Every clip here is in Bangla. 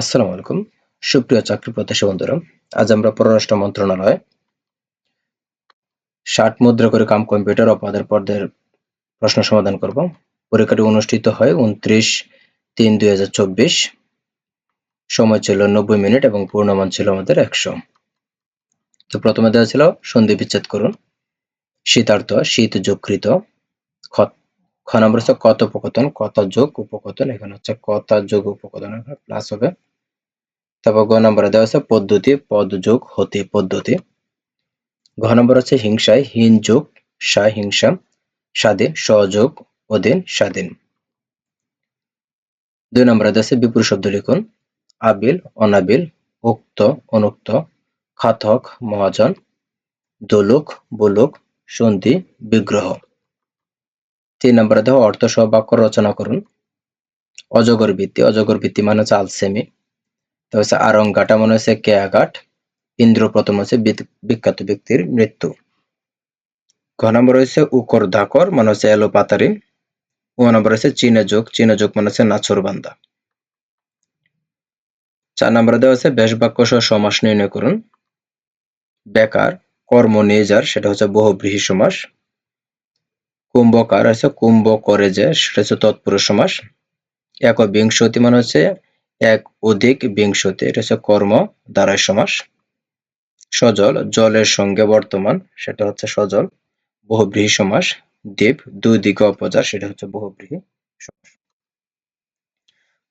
আসসালামু আলাইকুম। সুপ্রিয় চাকরি প্রত্যাশী বন্ধুরা, আজ আমরা পররাষ্ট্র মন্ত্রণালয় ষাট মুদ্রা করে কাম কম্পিউটার অপাদের পদের প্রশ্ন সমাধান করব। পরীক্ষাটি অনুষ্ঠিত হয় উনত্রিশ তিন দুই সময় ছিল নব্বই মিনিট এবং পূর্ণমান ছিল আমাদের একশো। তো প্রথমে দেওয়া ছিল সন্ধি বিচ্ছেদ করুন। শীতার্থ, শীত যোগকৃত খ নম্বর হচ্ছে কত উপকথন কত যোগ উপকথন, এখানে হচ্ছে কত যোগ উপকথন প্লাস হবে। তারপর গ নম্বরে দেওয়া আছে পদ্ধতি, পদ যোগ হতে পদ্ধতি। ঘ নম্বর হচ্ছে হিংসায়, হীন যোগ সা হিংসা স্বাধীন সহযোগ অধীন, স্বাধীন। দুই নম্বরে দেওয়া আছে বিপুল শব্দ লিখুন। আবিল, অনাবিল, উক্ত, অনুক্ত, খাতক, মহাজন, দোলক, বুলুক, সন্ধি, বিগ্রহ। তিন নম্বরে দেওয়া অর্থ সহ বাক্য রচনা করুন। অজগর ভিত্তি অজগর ভিত্তি মানে হচ্ছে আলসেমি। হচ্ছে আরঙ্গাটা মনে হচ্ছে কেয়াঘাট ইন্দ্র প্রথম হচ্ছে বিখ্যাত ব্যক্তির মৃত্যু। ঘ নম্বর হচ্ছে উকর ধাকর মানে হচ্ছে এলোপাতারি। ও নম্বর হচ্ছে চীনা যোগ চীনা যোগ মানে হচ্ছে নাছর বান্দা। চার নম্বরে দেওয়া হচ্ছে বেশ বাক্য সহ সমাস নির্ণয় করুন। বেকার, কর্ম নিয়ে যার, সেটা হচ্ছে বহুব্রীহী সমাস। কুম্ভকার হচ্ছে কুম্ভ করে যে, সেটা হচ্ছে তৎপুরুষ সমাস। এক বিংশতি মানে হচ্ছে এক অধিক বিংশতি, এটা হচ্ছে কর্ম দ্বারায় সমাস। সজল, জলের সঙ্গে বর্তমান, সেটা হচ্ছে সজল। বহুব্রীহী সমাস, দ্বীপ, দুই দিকে অপচার সেটা হচ্ছে বহুব্রীহী সমাস।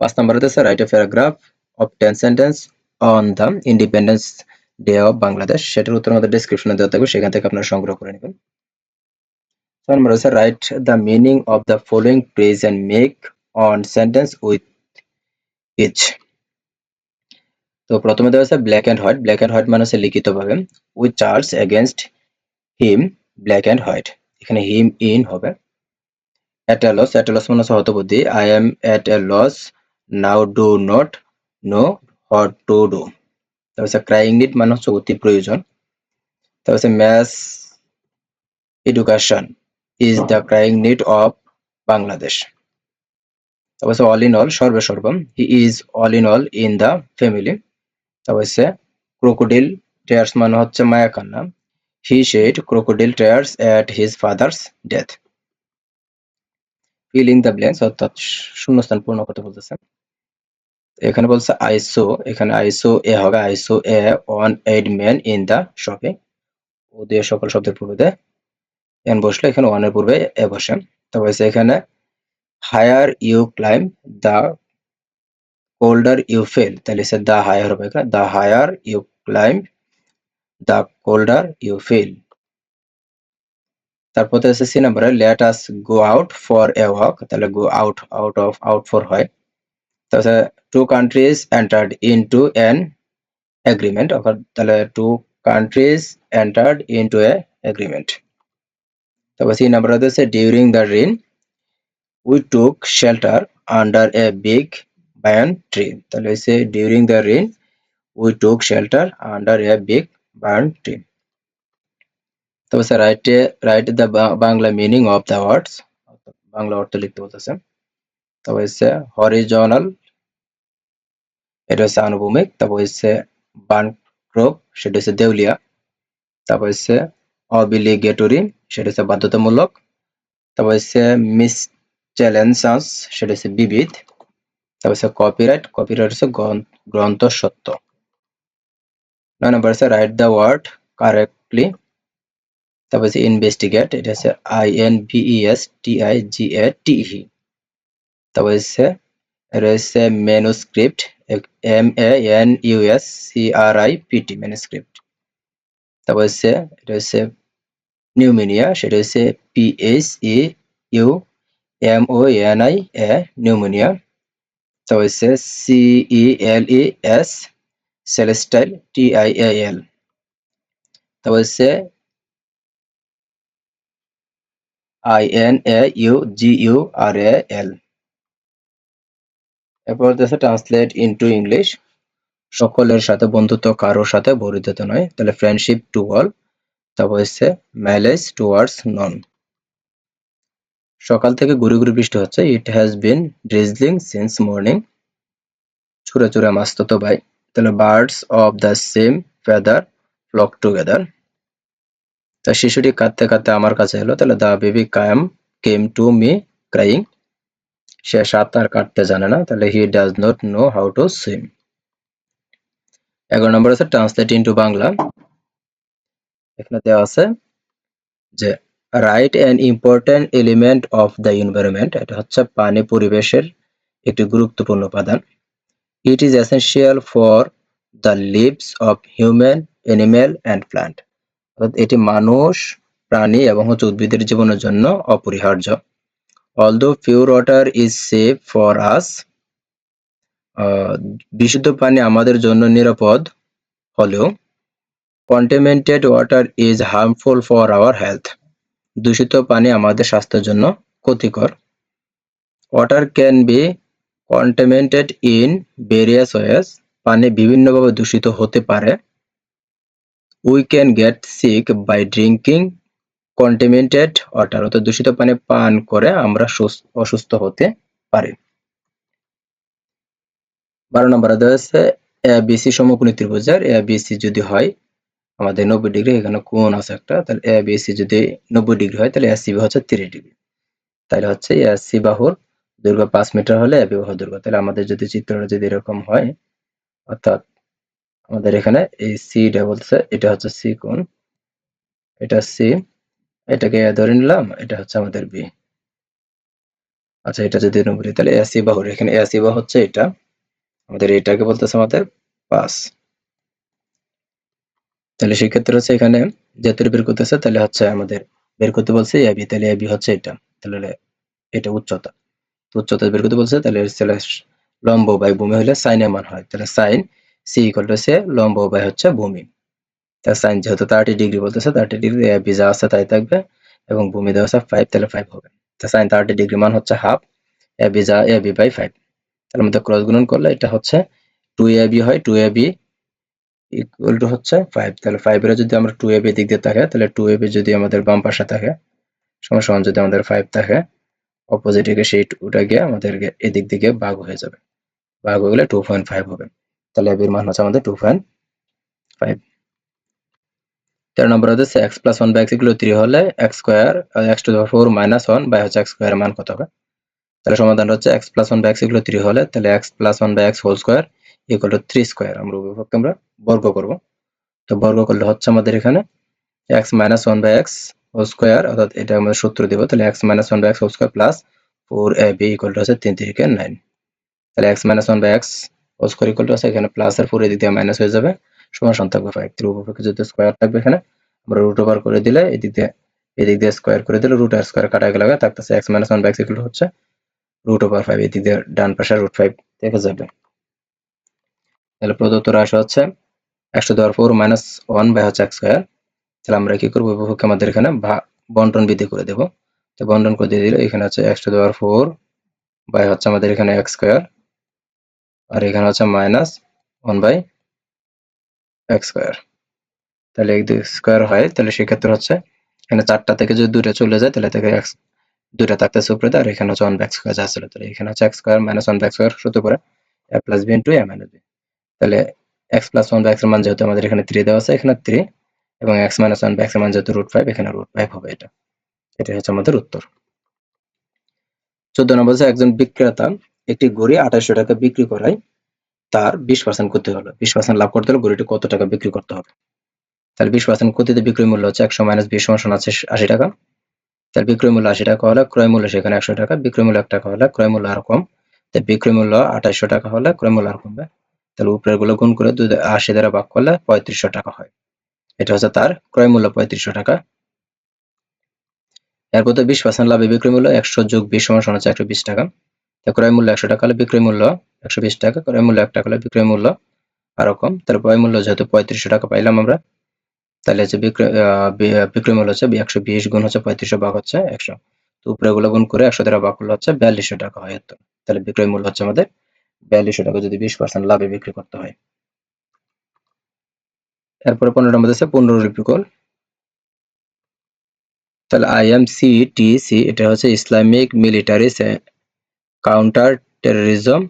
পাঁচ নম্বর হচ্ছে write a paragraph of ten sentence on the independence day of Bangladesh সেটার উত্তর আমাদের ডিসক্রিপশনে দেওয়া থাকবে, সেখান থেকে আপনারা সংগ্রহ করে নেবেন। ছয় নম্বর হচ্ছে write the meaning of the following phrase and make one sentence with each তো প্রথমে দেওয়া আছে black and white black and white মানে হচ্ছে লিখিতভাবে with charge against him black and white এখানে হিম ইন হবে। At a loss at a loss মানে হতবুদ্ধি I am at a loss now do not know what to do তারপর হচ্ছে ক্রাইং নিড মানে হচ্ছে অতি প্রয়োজন। তারপর হচ্ছে education is the crying need of Bangladesh তারপর অল ইন অল সর্বে সর্বম he is all in all in the family তারপর ক্রোকোডিল টেয়ার্স মানে হচ্ছে মায়া কান্না। He shed crocodile tears at his father's death filling the blanks অর্থাৎ শূন্যস্থান পূর্ণ করতে বলতেছে। এখানে বলছে আইসো এখানে আইসো এ হবে I saw a one eyed man in the শপে ও দিয়ে সকল শব্দের পূর্বে এন বসলে, এখানে ওয়ানের পূর্বে এ বসে। তবে এখানে higher you climb the colder you fall তাহলে সে দ্য হায়ার হবে এখানে। The higher you climb the colder you fall তারপর হচ্ছে সি নাম্বারে let us go out for a walk তাহলে go out out of out for হয়। তাহলে two countries entered into an agreement তাহলে two countries entered into a agreement তারপর সি নাম্বার হচ্ছে during the rain we took shelter under a big banyan tree তাহলে হচ্ছে during the rain we took shelter under a big banyan tree তারপর sir write write the Bangla meaning of the words Bangla অর্থ লিখতে বলতেছে। তারপর হচ্ছে হরিজনাল এটা হচ্ছে আনুভূমিক। তারপর হচ্ছে বানক্রোপ সেটা হচ্ছে দেউলিয়া। তারপর হচ্ছে অবিলিগেটরি সেটা হচ্ছে বাধ্যতামূলক। তারপর হচ্ছে মিস চ্যালেঞ্জাস, সেটা হচ্ছে বিবিধ, তারপর কপিরাইট কপিরাইট হচ্ছে গ্রন্থ সত্য। নয় নম্বর হচ্ছে রাইট দ্য ওয়ার্ড কারেক্টলি তারপর হচ্ছে ইনভেস্টিগেট এটা হচ্ছে I N V E S T I G A T E তারপর হচ্ছে, এটা হচ্ছে manuscript M A N U S C R I P T manuscript তারপর হচ্ছে, এটা হচ্ছে নিউমিনিয়া সেটা হচ্ছে P H E U M O N I A pneumonia তারপর হচ্ছে সিই এল E S celestial T I A L তারপর হচ্ছে I N A U G U R A L এরপর হচ্ছে ট্রান্সলেট ইনটু ইংলিশ সকলের সাথে বন্ধুত্ব কারোর সাথে বরিদ্ধতা নয়। তাহলে ফ্রেন্ডশিপ টু অল তারপর হচ্ছে ম্যালেজ টুয়ার্ডস নন সকাল থেকে গুড়ি গুড়ি বৃষ্টি হচ্ছে। It has been drizzling since morning চুরে চুরে মাস্ততো ভাই। তাহলে birds of the same feather flock together তা শিশুটি কাঁদতে কাঁদতে আমার কাছে এলো। তাহলে the baby came came to me crying সে সাঁতার কাটতে জানে না। তাহলে he does not know how to swim এগারো নম্বর আছে ট্রান্সলেট ইন্টু বাংলা। এখানে দেওয়া আছে যে write an important element of the environment এটা হচ্ছে পানি পরিবেশের একটি গুরুত্বপূর্ণ উপাদান। It is essential for the lives of human animal and plant এটি মানুষ, প্রাণী এবং হচ্ছে উদ্ভিদের জীবনের জন্য অপরিহার্য। Although pure water is safe for us বিশুদ্ধ পানি আমাদের জন্য নিরাপদ হলেও contaminated water is harmful for our health দূষিত পানি আমাদের স্বাস্থ্যের জন্য ক্ষতিকর। Water can be contaminated in various ways পানি বিভিন্নভাবে দূষিত হতে পারে। We can get sick by drinking contaminated water অর্থাৎ দূষিত পানি পান করে আমরা অসুস্থ হতে পারি। বারো নম্বর দেওয়া হচ্ছে এ বিসি সমকোণী ত্রিভুজের। এ বিসি যদি হয় আমাদের নব্বই ডিগ্রি, এখানে কোণ আছে একটা, তাহলে এ বিসি যদি নব্বই ডিগ্রি হয়, তাহলে এসি হচ্ছে তিরিশ ডিগ্রি। তাহলে হচ্ছে এসি বাহুর দৈর্ঘ্য পাঁচ মিটার হলে এ বাহুর দৈর্ঘ্য। তাহলে আমাদের যদি চিত্রটা যদি এরকম হয়, অর্থাৎ আমাদের এখানে এই সিটা বলছে এটা হচ্ছে সি কোণ, এটা সি এটাকে ধরে নিলাম, এটা হচ্ছে আমাদের বি আচ্ছা এটা যদি নব্বই তাহলে এসি বাহুর, এখানে এসি বাহু হচ্ছে এটা, আমাদের এটাকে বলতেছে আমাদের পাঁচ। তাহলে সেক্ষেত্রে হচ্ছে এখানে যেহেতু বের করতেছে তাহলে হচ্ছে আমাদের বের করতে বলছে এবি তাহলে এবি হচ্ছে এটা। তাহলে এটা উচ্চতা। উচ্চতা বের করতে বলছে, তাহলে লম্ব বাই ভূমি হলে সাইনের মান হয়। তাহলে সাইন সি ইকুয়াল টু সে লম্ব বাই হচ্ছে ভূমি। তাহলে সাইন যেহেতু থার্টি ডিগ্রি বলতেছে থার্টি ডিগ্রি এবি যা আছে তাই থাকবে এবং ভূমি দেওয়া আছে ফাইভ তাহলে ফাইভ হবে। তো সাইন থার্টি ডিগ্রি মান হচ্ছে হাফ এবি যা এবি বাই ফাইভ তাহলে মধ্যে ক্রস গুণন করলে এটা হচ্ছে টু এবি হয় টু এবি ইকুয়াল টু হচ্ছে ফাইভ তাহলে ফাইভের যদি আমরা টু এবি দিক দিয়ে থাকে, তাহলে টু এবি যদি আমাদের বাম পাশে থাকে, সমান সমান যদি আমাদের ফাইভ থাকে অপোজিট দিকে সেই টুটা গিয়ে আমাদের এদিক দিকে ভাগ হয়ে যাবে। ভাগ হয়ে গেলে টু পয়েন্ট ফাইভ হবে। তাহলে এবির মান হচ্ছে আমাদের টু পয়েন্ট ফাইভ তেরো নম্বর হচ্ছে X plus one by X equal three হলে X square X two four minus one by হচ্ছে এক্স স্কোয়ার মান কত হবে? তাহলে সমাধান হচ্ছে X plus one by X equal three হলে, তাহলে X plus one by X whole square equal to three square আমরা উভয়পক্ষকে আমরা বর্গ করব। তো বর্গ করলে হচ্ছে আমাদের এখানে X minus one by X whole square অর্থাৎ এটা আমাদের সূত্র দিব। তাহলে X minus one by X whole square plus four A B equal to হচ্ছে তিন তিরিকে নাইন তাহলে X minus one by X whole square equal to আছে এখানে প্লাস আর ফোর এদিক দিয়ে মাইনাস হয়ে যাবে। সমান থাকবে ফাইভ ত্রিভুপক্ষে যদি স্কোয়ার থাকবে এখানে। আমরা রুট ওভার করে দিলে এদিক দিয়ে এদিক দিয়ে স্কোয়ার করে দিলে রুট আর স্কোয়ার কাটা গেলে থাকতেছে X minus one by X equal হচ্ছে রুট ওভার ফাইভ এদিক দিয়ে ডান পাশে রুট ফাইভ দেখা যাবে। তাহলে প্রদত্ত রাশি হচ্ছে একশো দেওয়ার ফোর মাইনাস ওয়ান বাই হচ্ছে এক্স স্কোয়ার তাহলে আমরা কি করব? উপভোগকে আমাদের এখানে বন্টন বৃদ্ধি করে দেবো। তো বন্টন করে দিয়ে দিলে এখানে হচ্ছে একশো দেওয়ার ফোর বাই হচ্ছে আমাদের এখানে এক্স স্কোয়ার আর এখানে হচ্ছে minus one by X square তাহলে এই দুই স্কোয়ার হয়, তাহলে সেক্ষেত্রে হচ্ছে এখানে চারটা থেকে যদি দুটো চলে যায়, তাহলে থেকে এক্স, দুইটা থাকতেছে উপরে আর এখানে হচ্ছে ওয়ান ব্যাক স্কোয়ার যা ছিল। তাহলে এখানে হচ্ছে X square minus one by X square সূত্র করে A plus B into A minus B তাহলে এক্স প্লাস ওয়ান ব্যাক্সের মান যেহেতু আমাদের এখানে থ্রি দেওয়া আছে, এখানে থ্রি এবং এক্স মাইনাস ওয়ান ব্যাক্সের মান যেহেতু রুট ফাইভ এখানে রুট ফাইভ হবে এটা। এটাই হচ্ছে আমাদের উত্তর। চোদ্দ নম্বর একজন বিক্রেতা একটি ঘড়ি আঠাশশো টাকা বিক্রি করায় তার বিশ পার্সেন্ট করতে হলো। বিশ পার্সেন্ট লাভ করতে হলে ঘড়িটি কত টাকা বিক্রি করতে হবে? তাহলে বিশ পার্সেন্ট ক্ষতিতে বিক্রয় মূল্য হচ্ছে একশো মাইনাস বিশ সমান আছে আশি টাকা। তাহলে বিক্রয় মূল্য আশি টাকা হলে ক্রয় মূল্য সেখানে একশো টাকা, বিক্রয় মূল্য এক টাকা হলে ক্রয় মূল্য আরও কম। তাই বিক্রয় মূল্য আঠাশশো টাকা হলে ক্রয় মূল্য আর কমবে। তাহলে উপরেরগুলো গুণ করে দুই আশি দ্বারা ভাগ করলে পঁয়ত্রিশশো টাকা হয়। এটা হচ্ছে তার ক্রয় মূল্য পঁয়ত্রিশশো টাকা। এরপর তো বিশ পার্সেন্ট লাভে বিক্রয় মূল্য একশো যোগ বিশ সমান হচ্ছে একশো বিশ টাকা। ক্রয় মূল্য একশো টাকা হলে বিক্রয় মূল্য একশো বিশ টাকা, ক্রয় মূল্য এক টাকা হলে বিক্রয় মূল্য আরও কম। তাহলে ক্রয় মূল্য যেহেতু পঁয়ত্রিশশো টাকা পাইলাম আমরা, তাহলে হচ্ছে বিক্রয় বিক্রয় মূল্য হচ্ছে একশো বিশ গুণ হচ্ছে পঁয়ত্রিশশো ভাগ হচ্ছে একশো। তো উপরে গুলো গুণ করে একশো দ্বারা ভাগ করলে হচ্ছে বিয়াল্লিশশো টাকা হয় তাহলে বিক্রয় মূল্য হচ্ছে আমাদের বিয়াল্লিশশো টাকা যদি বিশ পার্সেন্ট লাভে বিক্রি করতে হয়। এরপরে পনেরো নম্বর আছে পুনরুলিপিকল তাহলে আইএমসিটিসি এটা হচ্ছে ইসলামিক মিলিটারি কাউন্টার টেরোরিজম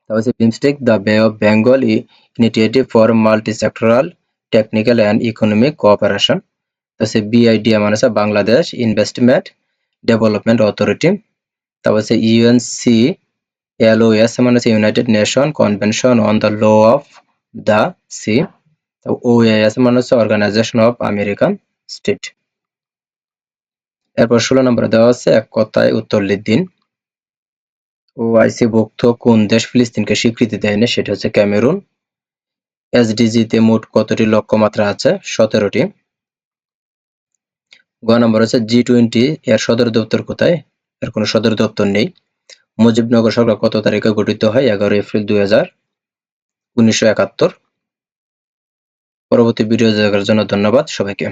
তারপর হচ্ছে BIMSTEC the bay of Bengal initiative for multi sectoral technical and economic cooperation হচ্ছে বিআইডিএ মানে বাংলাদেশ ইনভেস্টমেন্ট ডেভেলপমেন্ট অথরিটি তারপর হচ্ছে U N C L O S মানে হচ্ছে United Nation convention on the law of the sea O A S মানে হচ্ছে অর্গানাইজেশন অফ আমেরিকান স্টেট এরপর ষোলো নম্বরে দেওয়া আছে, এক কথায় উত্তর দিন ওআইসি ভুক্ত কোন দেশ ফিলিস্তিনকে স্বীকৃতি দেয়নি, সেটা হচ্ছে ক্যামেরুন। এসডিজিতে মোট কতটি লক্ষ্যমাত্রা আছে, সতেরোটি। গ নম্বর হচ্ছে জি টোয়েন্টি এর সদর দপ্তর কোথায়? এর কোনো সদর দপ্তর নেই। মুজিবনগর সরকার কত তারিখে গঠিত হয়? এগারো এপ্রিল দুই হাজার উনিশশো একাত্তর। পরবর্তী ভিডিও দেখার জন্য ধন্যবাদ সবাইকে।